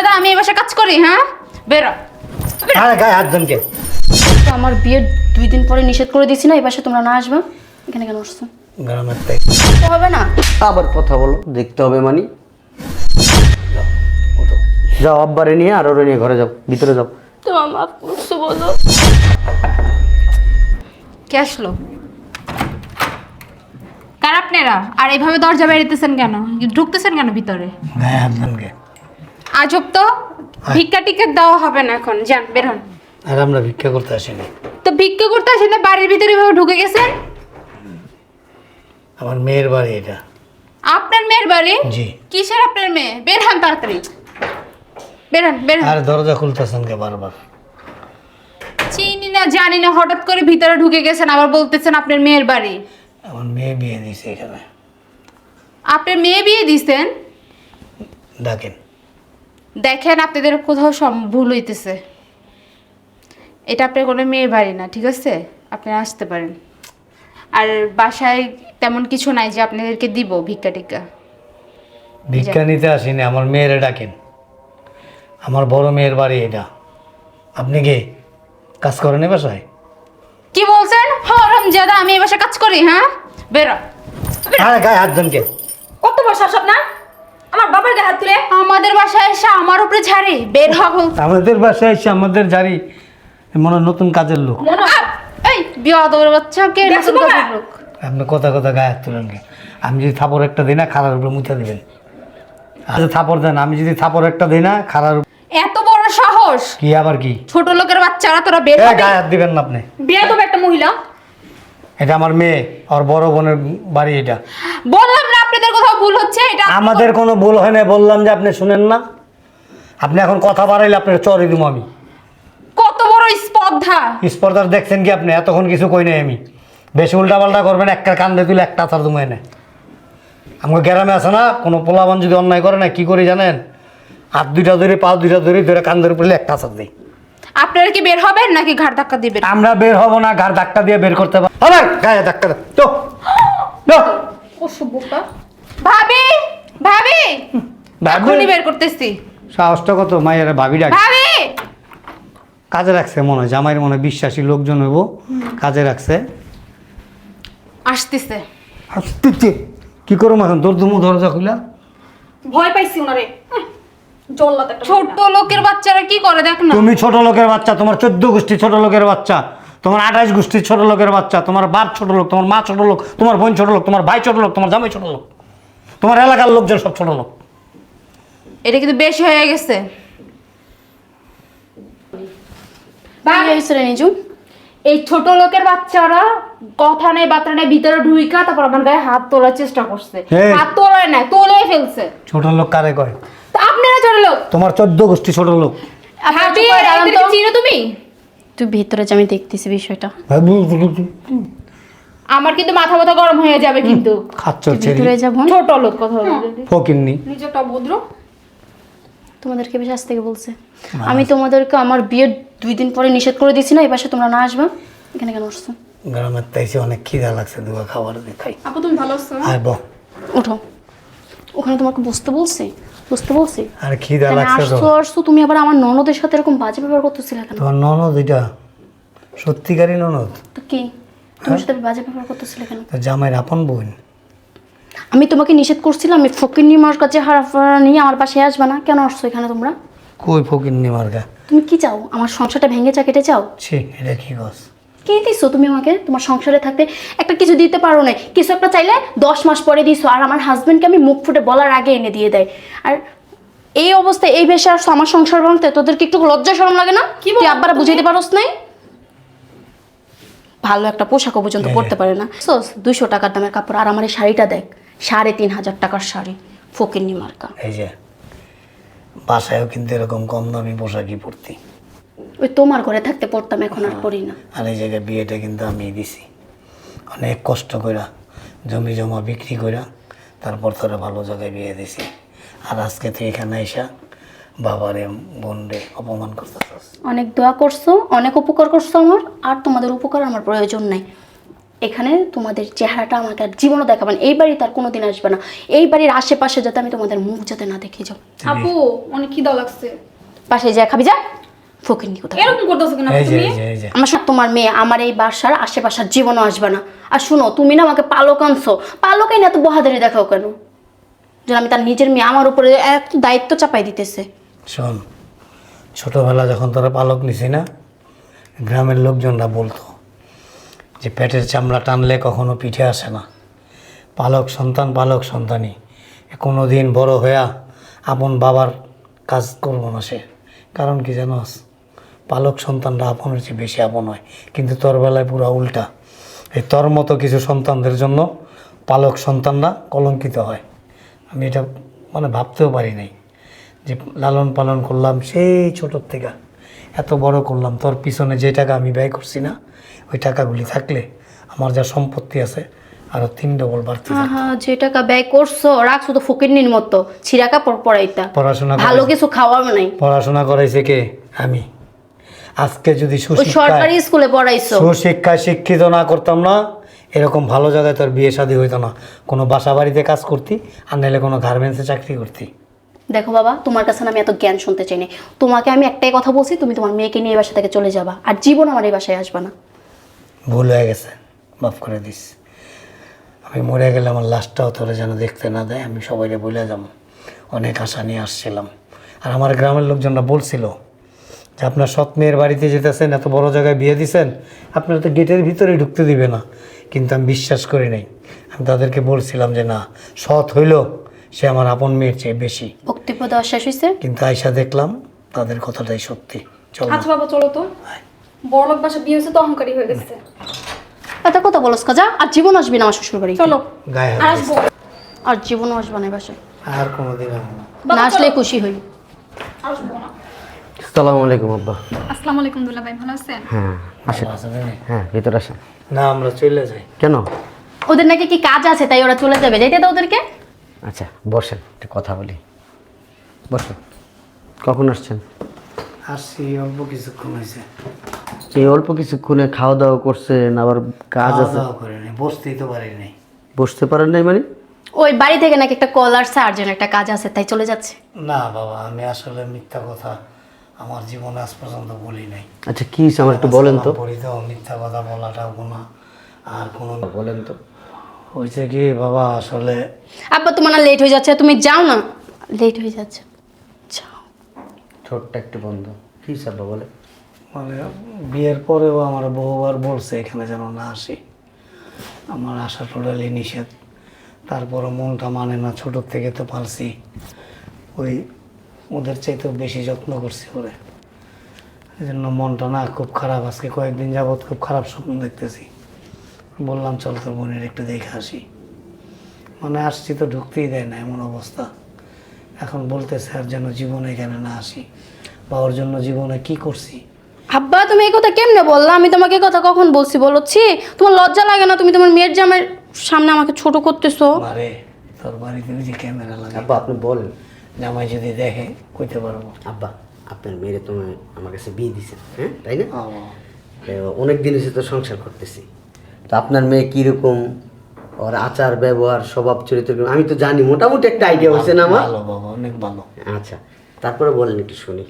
জাদা আমি এই বাসায় কাজ করি হ্যাঁ? বেরো আরে গায়ে হাত জমকে তো আমার বিয়ের দুই দিন পরে নিষেধ করে দিছি না এই বাসায় তোমরা না আসবা? এখানে কেন আসছো? গ্রামের তাই। তো হবে না? আবার কথা বলো দেখতে হবে মানি। যাও আব্বারে নিয়ে আর ওরে নিয়ে ঘরে যাও ভিতরে যাও। তোমার মাফ করছ বলো। কে আসলো? কার আপনারা? আর এইভাবে দরজা বেরিতেছেন কেন? ঢুকতেছেন কেন ভিতরে? গায়ে হাত জমকে আজব তো ভিক্ষা টিকিট দেওয়া হবে না এখন। যান বের হন। আর আমরা ভিক্ষা করতে আসিনি। তো ভিক্ষা করতে আসেন বাড়ির ভিতরে এভাবে ঢুকে গেছেন? আমার মেয়ের বাড়ি এটা। আপনার মেয়ের বাড়ি? জি। কিসের আপনার মেয়ে? বের হন তাড়াতাড়ি। বের হন বের হন। আর দরজা খুলতেছেন কে বারবার? চিনি না জানি না হঠাৎ করে ভিতরে ঢুকে গেছেন আবার বলতেছেন আপনার মেয়ের বাড়ি। আমার মেয়ে বিয়ে দিছে এখানে। আপনার মেয়ে বিয়ে দিছেন? ডাকেন। দেখেন আপনাদের কোথাও ভুল হইতেছে। এটা আপনার কোনো মেয়ে বাড়ি না ঠিক আছে? আপনি আসতে পারেন। আর বাসায় তেমন কিছু নাই যে আপনাদেরকে দিব ভিক্ষা টিক্কা। ভিক্ষা নিতে আসিনি আমার মেয়েরে ডাকেন। আমার বড় মেয়ের বাড়ি এটা। আপনি কি কাজ করেন বাসায়? কি বলছেন? হরম জাদা আমি এই বাসায় কাজ করি হ্যাঁ? বেরো। আরে গায়ে হাত কত সাহস আপনার? আমার বাবার গায়ে হাত তুলে আমাদের বাসায় এসে আমার উপরে ঝাড়ি বের হ আমাদের বাসায় এসে আমাদের জারি মনে নতুন কাজের লোক। এই বিয়াদর বাচ্চা কে নতুন কাজের লোক? আপনি কথা কথা গায়ে হাত তুলেন আমি যদি থাপড় একটা দিই না খারার উপরে মুছে দিবেন। আচ্ছা থাপড় দেন আমি যদি থাপড় একটা দিই না খারার এত বড় সাহস! কি আবার কি? ছোট লোকের বাচ্চারা তোরা বের এ, হবি? গায়ে হাত দিবেন না আপনি। বিয়ে তো একটা মহিলা। এটা আমার মেয়ে আর বড় বোনের বাড়ি এটা। বললাম না আপনাদের কোথাও ভুল হচ্ছে? এটা আমাদের কোনো ভুল হয় না বললাম যে আপনি শুনেন না। আপনি এখন কথা বাড়াইলে আপনার চরে দিব আমি। কত বড় স্পর্ধা। স্পর্ধার দেখছেন কি আপনি? এতক্ষণ কিছু কই নাই আমি। বেশি উল্টাপাল্টা করবেন একটা কান্দে তুলে একটা তার দুমায় না আমার গ্রামে আছে না কোনো পোলাবান যদি অন্যায় করে না কি করি জানেন? হাত দুইটা ধরে পা দুইটা ধরে ধরে কান্দের উপরে একটা চার দিই আপনারা কি বের হবেন নাকি ঘাড় ধাক্কা দিবেন? আমরা বের হব না ঘাড় ধাক্কা দিয়ে বের করতে পারব হবে গায়ে ধাক্কা দে। তো তো! অসভ্যতা ভাবি ভাবি ভাবি? এখনই বের করতেছি। সাহসটা কত মায়ের ভাবি ডাক। ভাবি! কাজে রাখছে মনে হয় জামাইয়ের মনে হয় বিশ্বাসী লোকজন হইব কাজে রাখছে। আসতেছে। আসতেছে। কি করব এখন তোর দুমু দরজা খুলা। ভয় পাইছি ওনারে। একটা লোকের বাচ্চারা কি করে দেখ না। তুমি ছোট লোকের বাচ্চা তোমার চোদ্দ গোষ্ঠী ছোট লোকের বাচ্চা। তোমার আঠাশ গোষ্ঠীর ছোট লোকের বাচ্চা তোমার বাপ ছোট লোক তোমার মা ছোট লোক তোমার বোন ছোট লোক তোমার ভাই ছোট লোক তোমার জামাই ছোট লোক তোমার এলাকার লোকজন সব ছোট লোক। এটা কিন্তু বেশি হয়ে গেছে। এই ছোট লোকের বাচ্চারা কথা নেই বার্তা নেই ভিতরে ঢুইকা তারপর আমার গায়ে হাত তোলার চেষ্টা করছে। হাত তোলায় না তোলে ফেলছে। ছোট লোক কারে কয়? আপনারা ছোট লোক? তোমার চোদ্দ গোষ্ঠী ছোট লোক। এদেরকে চিনো তুমি? তুই ভিতরে যে আমি দেখতেছি বিষয়টা। আমার কিন্তু মাথা ব্যথা গরম হয়ে যাবে কিন্তু। খাচ্চর ছেড়ি। ভিতরে যাব। ছোট লোক কথা বলে ফকিননি নিজেটা ভদ্র। তোমাদেরকে বেশ আজ থেকে বলছে। আমি তোমাদেরকে আমার বিয়ের দুই দিন পরে নিষেধ করে দিছি না এই বাসায় তোমরা না আসবা। এখানে কেন আসছো? গ্রামের তাইছে অনেক খিদা লাগছে দুয়া খাবার দিয়ে খাই আপু তুমি ভালো আছো? বহ। ওঠো। ওখানে তোমাকে বসতে বলছি? বসতে বলছি। আর খিদা লাগছে তো। আসছো তুমি আবার আমার ননদের সাথে এরকম বাজে ব্যবহার করতেছিলে কেন? তোমার ননদ এটা? সত্যিকারই ননদ? তো কি? তোমার সাথে বাজে ব্যবহার করতেছিলে কেন? তো জামাইয়ের আপন বোন। আমি তোমাকে নিষেধ করছিলাম আমি ফকির নিমার কাছে হারাফারা নিয়ে আমার পাশে আসবে না। কেন আসছো এখানে তোমরা? কই ফকিননি মার্গা তুমি কি চাও? আমার সংসারটা ভেঙে চা কেটে চাও? ছি এটা কি গছ? কি দিছো তুমি আমাকে? তোমার সংসারে থাকতে একটা কিছু দিতে পারো না কিছু একটা চাইলে দশ মাস পরে দিছো। আর আমার হাজব্যান্ডকে আমি মুখ ফুটে বলার আগে এনে দিয়ে দেয়। আর এই অবস্থায় এই বেশে আসছো আমার সংসার ভাঙতে তোদেরকে একটু লজ্জা শরম লাগে না? কি তুই আব্বারা বুঝাইতে পারোস নাই? ভালো একটা পোশাকও পর্যন্ত পরতে পারে না। সোস দুইশো টাকার দামের কাপড়। আর আমার এই শাড়িটা দেখ সাড়ে তিন হাজার টাকার শাড়ি। ফকির মার্কা। এই যে বাসায়ও কিন্তু এরকম কম দামি পোশাকই পরতি। ওই তোমার ঘরে থাকতে পড়তাম এখন আর পড়ি না। আর এই জায়গায় বিয়েটা কিন্তু আমি দিছি। অনেক কষ্ট কইরা জমি জমা বিক্রি কইরা তারপর তোরা ভালো জায়গায় বিয়ে দিছি। আর আজকে তুই এখানে এসা বাবারে বোনরে অপমান করতেছস। অনেক দোয়া করছ অনেক উপকার করছ আমার আর তোমাদের উপকার আমার প্রয়োজন নাই। এখানে তোমাদের চেহারাটা আমাকে আর জীবনও দেখাবেন এই বাড়ি তার কোনোদিন আসবে না। এই বাড়ির আশেপাশে যাতে আমি তোমাদের মুখ যাতে না দেখে যাও। আপু অনেক খিদা লাগছে। পাশে যা খাবি যা। ফকির নি এরকম করতেছো কেন? এই যে তুমি? এই যে এই যে। আমার সাথে তোমার মেয়ে আমার এই বাসার আশেপাশের জীবনও আসবে না। আর শুনো তুমি না আমাকে পালক আনছো। পালকাই না এত বহাদারি দেখাও কেন? যেন আমি তার নিজের মেয়ে আমার উপরে এত দায়িত্ব চাপাই দিতেছে। শোন ছোটোবেলা যখন তোরা পালক নিছি না গ্রামের লোকজনরা বলতো যে পেটের চামড়া টানলে কখনো পিঠে আসে না। পালক সন্তান পালক সন্তানই। কোনো দিন বড় হইয়া আপন বাবার কাজ করব না সে। কারণ কি জানোস? পালক সন্তানরা আপনের চেয়ে বেশি আপন হয়। কিন্তু তোর বেলায় পুরো উল্টা। এই তোর মতো কিছু সন্তানদের জন্য পালক সন্তানরা কলঙ্কিত হয়। আমি এটা মানে ভাবতেও পারি নাই যে লালন পালন করলাম সেই ছোটোর থেকে। এত বড় করলাম তোর পিছনে যে টাকা আমি ব্যয় করছি না ওই টাকাগুলি থাকলে আমার যা সম্পত্তি আছে আরও তিন ডবল বাড়তি থাকতো। হ্যাঁ যে টাকা ব্যয় করছ রাখছো তো ফকির নির মতো ছিড়াকা পড়াইতা পড়াশোনা ভালো কিছু খাওয়াও নাই। পড়াশোনা করাইছে কে? আমি। আজকে যদি সরকারি স্কুলে পড়াইছো। সুশিক্ষায় শিক্ষিত না করতাম না এরকম ভালো জায়গায় তোর বিয়ে শাদী হইতো না। কোনো বাসা বাড়িতে কাজ করতি আর নাহলে কোনো গার্মেন্টসে চাকরি করতি। দেখো বাবা তোমার কাছে আমি এত জ্ঞান শুনতে চাই না। তোমাকে আমি একটাই কথা বলছি তুমি তোমার মেয়েকে নিয়ে এই বাসা থেকে চলে যাবা আর জীবন আমার এই বাসায় আসবে না। ভুল হয়ে গেছে মাফ করে দিস। আমি মরে গেলে আমার লাশটাও তোরা যেন দেখতে না দেয় আমি সবাইকে বলে যাব। অনেক আশা নিয়ে আসছিলাম। আর আমার গ্রামের লোকজনরা বলছিল যে আপনার সৎ মেয়ের বাড়িতে যেতেছেন এত বড় জায়গায় বিয়ে দিছেন আপনারা তো গেটের ভিতরে ঢুকতে দিবে না। কিন্তু আমি বিশ্বাস করি নাই। আমি তাদেরকে বলছিলাম যে না সৎ হইল সে আমার আপন মেয়ের চেয়ে বেশি। বক্তব্য দেওয়া শেষ হয়েছে কিন্তু আয়সা দেখলাম তাদের কথাটাই সত্যি। চল আচ্ছা বাবা চলো তো। বড়লোক বাসা বিয়ে হয়েছে তো অহংকারী হয়ে গেছে। এত কথা বলস কাজা আর জীবন আসবি না আমার শ্বশুর বাড়ি চলো গায়ে আর হাত আসব। দিস। আর জীবনও আসবে না বাসায়। আর কোনোদিন আসব না। না আসলে খুশি হই। আসব না। আসসালামু আলাইকুম আব্বা। আসসালামু আলাইকুম দুলা ভাই ভালো আছেন? হ্যাঁ আসেন। ভালো আছেন নাকি? হ্যাঁ ভিতরে আসেন। না আমরা চলে যাই। কেন? ওদের নাকি কি কাজ আছে তাই ওরা চলে যাবে। যেতে দাও ওদেরকে। আচ্ছা বসেন একটা কথা বলি। বসেন কখন আসছেন? আসছি অল্প কিছুক্ষণ হয়েছে। এই অল্প কিছুক্ষণে খাওয়া দাওয়া করছেন আবার কাজ খাওয়া আছে দাওয়া বসতেই তো পারি নাই। বসতে পারেন নাই মানে? ওই বাড়ি থেকে নাকি একটা কল আসছে আর যেন একটা কাজ আছে তাই চলে যাচ্ছে। না বাবা আমি আসলে মিথ্যা কথা আমার জীবনে আজ পর্যন্ত বলি নাই। আচ্ছা কি হয়েছে? আমার একটু বলেন তো। পড়ি তো মিথ্যা কথা বলাটাও কোনো আর কোনো বলেন তো। হয়েছে কি বাবা আসলে আব্বা তোমার না লেট হয়ে যাচ্ছে তুমি যাও না। লেট হয়ে যাচ্ছে। যাও। ছোট্ট একটু বন্ধ। কি সাব্বা বলে মানে বিয়ের পরেও আমার বহুবার বলছে এখানে যেন না আসি। আমার আসা টোটালি নিষেধ। তারপরও মনটা মানে না ছোটোর থেকে তো পালছি ওই ওদের চাইতেও বেশি যত্ন করছি ওরে। এই জন্য মনটা না খুব খারাপ। আজকে কয়েকদিন যাবৎ খুব খারাপ স্বপ্ন দেখতেছি। বললাম চল তোর বোনের একটু দেখে আসি। মানে আসছি তো ঢুকতেই দেয় না এমন অবস্থা। এখন বলতেছে আর যেন জীবনে এখানে না আসি বা ওর জন্য জীবনে কি করছি? আব্বা তুমি এই কথা কেমনে বললা? আমি তোমাকে এই কথা কখন বলছি বলছি তোমার লজ্জা লাগে না? তুমি তোমার মেয়ের জামের সামনে আমাকে ছোট করতেছো? আরে তোর বাড়িতে যে ক্যামেরা লাগে আব্বা আপনি বলেন। জামাই যদি দেখে কইতে পারব। আব্বা আপনার মেয়েরে তুমি আমার কাছে বিয়ে দিছে হ্যাঁ? তাই না? অনেক দিন এসে তো সংসার করতেছি। তো আপনার মেয়ে কীরকম? ওর আচার ব্যবহার স্বভাব চরিত্র আমি তো জানি মোটামুটি একটা আইডিয়া হয়েছে না আমার ভালো বাবা অনেক ভালো। আচ্ছা তারপরে বলেন একটু শুনি।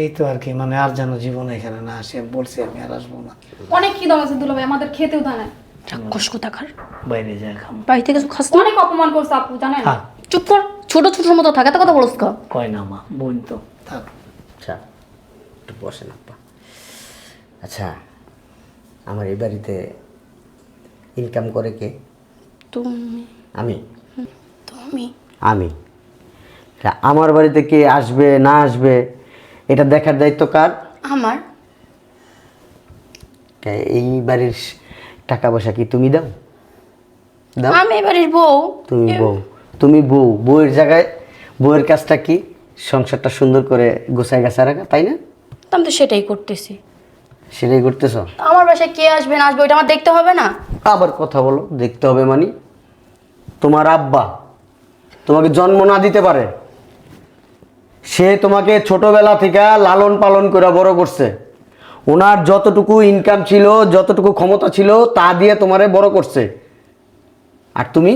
এই তো আর কি মানে আর যেন জীবনে এখানে না আসে বলছি আমি আর আসব না। অনেক খিদা আছে দুলা ভাই আমাদের খেতেও না। চাক্ষুষ কোথাকার? বাইরে যায় খাম বাড়ি থেকে খাস অনেক অপমান করছে আপু জানেন? থাক চুপ কর ছোট ছোট মতো থাকে এত কথা বলছ কয় না মা বোন তো থাক। আচ্ছা একটু বসেন আব্বা আচ্ছা আমার এই বাড়িতে ইনকাম করে কে? তুমি। আমি? তুমি। আমি? তা আমার বাড়িতে কে আসবে না আসবে এটা দেখার দায়িত্ব কার? আমার। তা এই বাড়ির টাকা পয়সা কি তুমি দাও? দাও। আমি এবারের বউ। তুমি বউ। তুমি বউ বউয়ের জায়গায় বউয়ের কাজটা কি? সংসারটা সুন্দর করে গোছায় গাছা রাখা তাই না? তো আমি তো সেটাই করতেছি। সেটাই করতেছ? আমার বাসায় কে আসবে না আসবে ওইটা আমার দেখতে হবে না? আবার কথা বলো দেখতে হবে মানে। তোমার আব্বা তোমাকে জন্ম না দিতে পারে। সে তোমাকে ছোটবেলা থেকে লালন পালন করে বড় করছে। ওনার যতটুকু ইনকাম ছিল যতটুকু ক্ষমতা ছিল তা দিয়ে তোমারে বড় করছে। আর তুমি?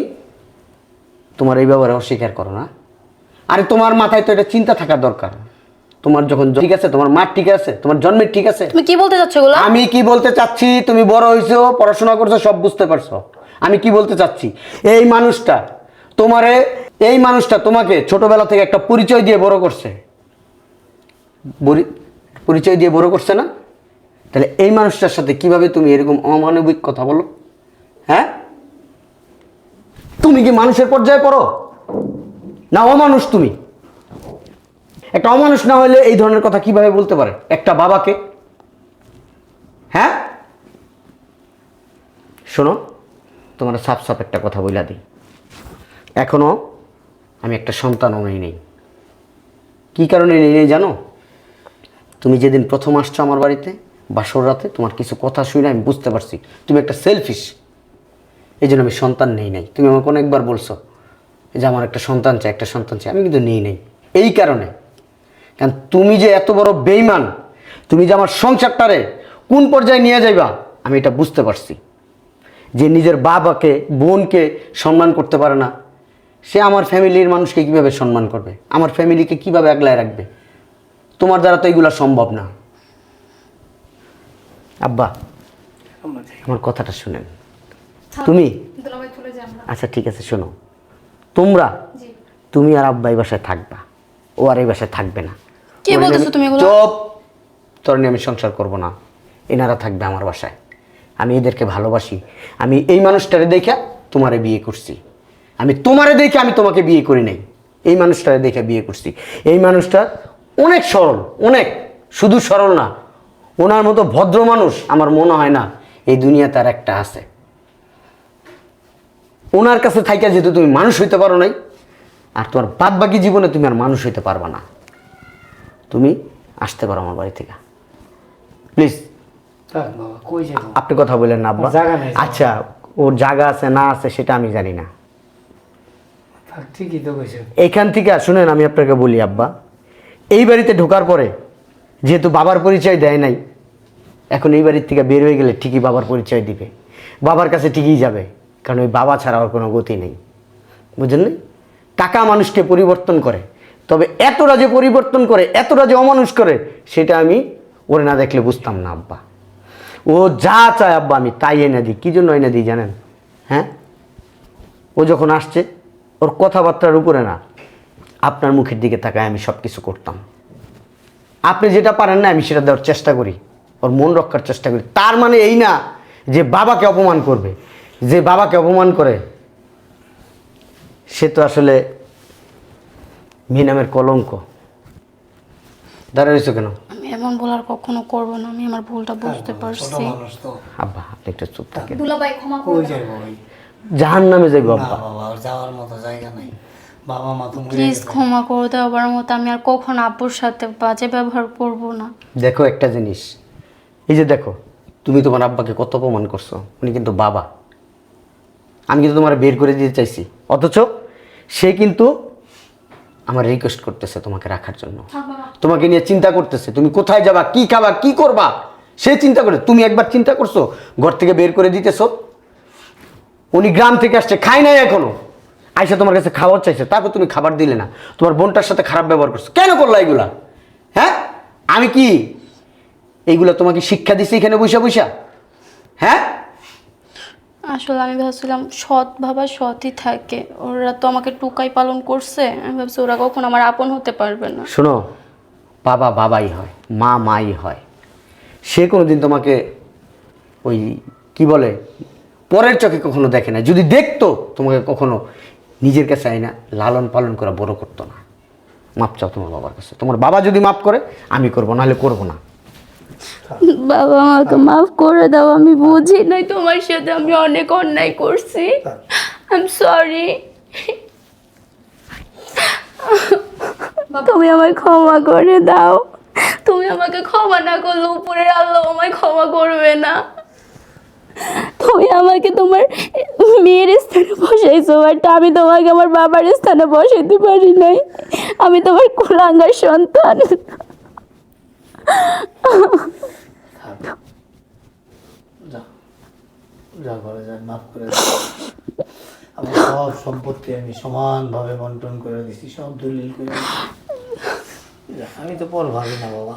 তোমার এই ব্যাপারে অস্বীকার করো না। আরে তোমার মাথায় তো এটা চিন্তা থাকা দরকার। তোমার যখন ঠিক আছে তোমার মা ঠিক আছে তোমার জন্মের ঠিক আছে। তুমি কি বলতে চাচ্ছ এগুলো? আমি কি বলতে চাচ্ছি? তুমি বড় হয়েছো পড়াশোনা করছ সব বুঝতে পারছ। আমি কি বলতে চাচ্ছি? এই মানুষটা তোমারে এই মানুষটা তোমাকে ছোটবেলা থেকে একটা পরিচয় দিয়ে বড় করছে। পরিচয় দিয়ে বড় করছে না? তাহলে এই মানুষটার সাথে কীভাবে তুমি এরকম অমানবিক কথা বলো? হ্যাঁ? তুমি কি মানুষের পর্যায়ে পড়ো? না অমানুষ তুমি? একটা অমানুষ না হলে এই ধরনের কথা কীভাবে বলতে পারে? একটা বাবাকে? হ্যাঁ? শোনো, তোমার সাপ সাপ একটা কথা বইলা দিই। এখনও আমি একটা সন্তানও নেই নেই। কী কারণে নেই নেই জানো? তুমি যেদিন প্রথম আসছো আমার বাড়িতে, বাসর রাতে, তোমার কিছু কথা শুনে আমি বুঝতে পারছি। তুমি একটা সেলফিশ এই জন্য আমি সন্তান নেই নাই। তুমি আমাকে অনেকবার বলছো যে আমার একটা সন্তান চাই, একটা সন্তান চাই, আমি কিন্তু নেই নাই। এই কারণে, কারণ তুমি যে এত বড় বেইমান তুমি যে আমার সংসারটারে কোন পর্যায়ে নিয়ে যাইবা, আমি এটা বুঝতে পারছি। যে নিজের বাবাকে, বোনকে সম্মান করতে পারে না, সে আমার ফ্যামিলির মানুষকে কীভাবে সম্মান করবে? আমার ফ্যামিলিকে কীভাবে আগলায় রাখবে? তোমার দ্বারা তো এগুলো সম্ভব না। আব্বা, আমার কথাটা শুনেন। তুমি? আচ্ছা ঠিক আছে শোনো। তোমরা? তুমি আর আব্বা এই বাসায় থাকবা। ও আর এই বাসায় থাকবে না। কি বলতেছো তুমি এগুলো? চুপ! তোর নিয়ে আমি সংসার করব না। এনারা থাকবে আমার বাসায়। আমি এদেরকে ভালোবাসি। আমি এই মানুষটারে দেখে তোমারে বিয়ে করছি। আমি তোমারে দেখে আমি তোমাকে বিয়ে করি নাই। এই মানুষটারে দেখে বিয়ে করছি। এই মানুষটা অনেক সরল অনেক। শুধু সরল না ওনার মতো ভদ্র মানুষ আমার মনে হয় না এই দুনিয়া তার একটা আছে। ওনার কাছে থাইকা যেহেতু তুমি মানুষ হইতে পারো নাই আর তোমার বাদ বাকি জীবনে তুমি আর মানুষ হইতে পারবা না। তুমি আসতে পারো আমার বাড়ি থেকে। প্লিজ আপনি কথা বললেন না আব্বা। আচ্ছা ওর জায়গা আছে না আছে সেটা আমি জানি না। এইখান থেকে শুনেন আমি আপনাকে বলি আব্বা। এই বাড়িতে ঢোকার পরে যেহেতু বাবার পরিচয় দেয় নাই এখন এই বাড়ির থেকে বের হয়ে গেলে ঠিকই বাবার পরিচয় দিবে। বাবার কাছে ঠিকই যাবে। কারণ ওই বাবা ছাড়া ওর কোনো গতি নেই। বুঝলেন? টাকা মানুষকে পরিবর্তন করে। তবে এতটা যে পরিবর্তন করে, এতটা যে অমানুষ করে, সেটা আমি ওরে না দেখলে বুঝতাম না, আব্বা। ও যা চায়, আব্বা, আমি তাই এনে দিই। কী জন্য এনে দিই জানেন? হ্যাঁ? ও যখন আসছে, ওর কথাবার্তার উপরে না, আপনার মুখের দিকে তাকায় আমি সব কিছু করতাম। আপনি যেটা পারেন না, আমি সেটা দেওয়ার চেষ্টা করি। ওর মন রক্ষার চেষ্টা করি। তার মানে এই না যে বাবাকে অপমান করবে। যে বাবাকে অপমান করে সে তো আসলে মিনামের কলঙ্ক। দাঁড়িয়ে রয়েছো কেন? আমি এমন বলার কখনো করব না আমি আমার ভুলটা বুঝতে পারছি। আব্বা আপনি একটু চুপ থাকেন। দুলাভাই ক্ষমা ভাই? জাহান নামে যাইব আব্বা। যাওয়ার মতো জায়গা নাই। বাবা মা তো প্লিজ ক্ষমা করে দেওয়ার মতো আমি আর কখনো আব্বুর সাথে বাজে ব্যবহার করব না। দেখো একটা জিনিস। এই যে দেখো তুমি তোমার আব্বাকে কত অপমান করছ উনি কিন্তু বাবা। আমি কিন্তু তোমার বের করে দিতে চাইছি। অথচ সে কিন্তু আমার রিকোয়েস্ট করতেছে তোমাকে রাখার জন্য। তোমাকে নিয়ে চিন্তা করতেছে তুমি কোথায় যাবা কি খাবা কি করবা? সে চিন্তা করে তুমি একবার চিন্তা করছ ঘর থেকে বের করে দিতেছো? উনি গ্রাম থেকে আসছে খায় নাই এখনও। আইসা তোমার কাছে খাবার চাইছে তারপর তুমি খাবার দিলে না। তোমার বোনটার সাথে খারাপ ব্যবহার করছ। কেন করলা এগুলা? হ্যাঁ? আমি কি? এইগুলা তোমাকে শিক্ষা দিছি এখানে বৈশা বৈশা হ্যাঁ? আসলে আমি ভাবছিলাম সৎ ভাবা সৎই থাকে। ওরা তো আমাকে টুকাই পালন করছে। আমি ভাবছি ওরা কখন আমার আপন হতে পারবে না। শোনো, বাবা বাবাই হয়, মা মাই হয়। সে কোনোদিন তোমাকে ওই কি বলে, পরের চোখে কখনো দেখে না। যদি দেখতো, তোমাকে কখনো নিজের কাছে আইনা লালন পালন করা বড় করতো না। মাপ চাও তোমার বাবার কাছে। তোমার বাবা যদি মাপ করে, আমি করব, নাহলে করব না। বাবা আমাকে মাফ করে দাও আমি বুঝি নাই তোমার সাথে আমি অনেক অন্যায় করছি। আই এম সরি তুমি আমায় ক্ষমা করে দাও। তুমি আমাকে ক্ষমা না করলে উপরের আল্লাহ আমায় ক্ষমা করবে না। তুমি আমাকে তোমার মেয়ের স্থানে বসাইছো বাট আমি তোমাকে আমার বাবার স্থানে বসাইতে পারি নাই। আমি তোমার কুলাঙ্গার সন্তান থাক যা যা ঘরে যা মাফ করে দাও। আমার সব সম্পত্তি আমি সমানভাবে বন্টন করে দিছি সব দলিল করে আমি তো পর ভাবি না বাবা।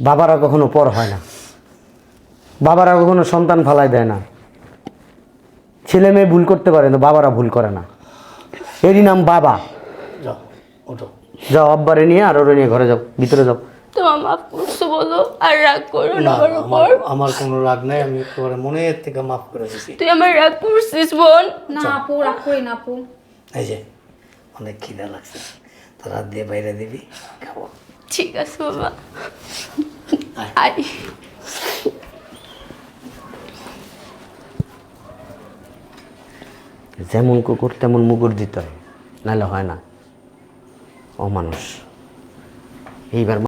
বাবারা কখনো পর হয় না। বাবারা কখনো সন্তান ফালাই দেয় না। ছেলে মেয়ে ভুল করতে পারে না বাবারা ভুল করে না। এরই নাম বাবা। যাও ওঠো। যাও আব্বারে নিয়ে আর ওরে নিয়ে ঘরে যাও ভিতরে যাও। তোমার মাফ করছ বলো আর রাগ করো না আমার আমার কোনো রাগ নাই আমি একেবারে মনের থেকে মাফ করে দিছি। তুই আমার রাগ করছিস বোন। না আপু রাগ করি না আপু। এই যে অনেক খিদা লাগছে। দিয়ে বাইরে দিবি খাব। ঠিক আছে বাবা। আয়। যেমন কুকুর তেমন মুগুর দিতে হয়। নাহলে হয় না। ও মানুষ এইবার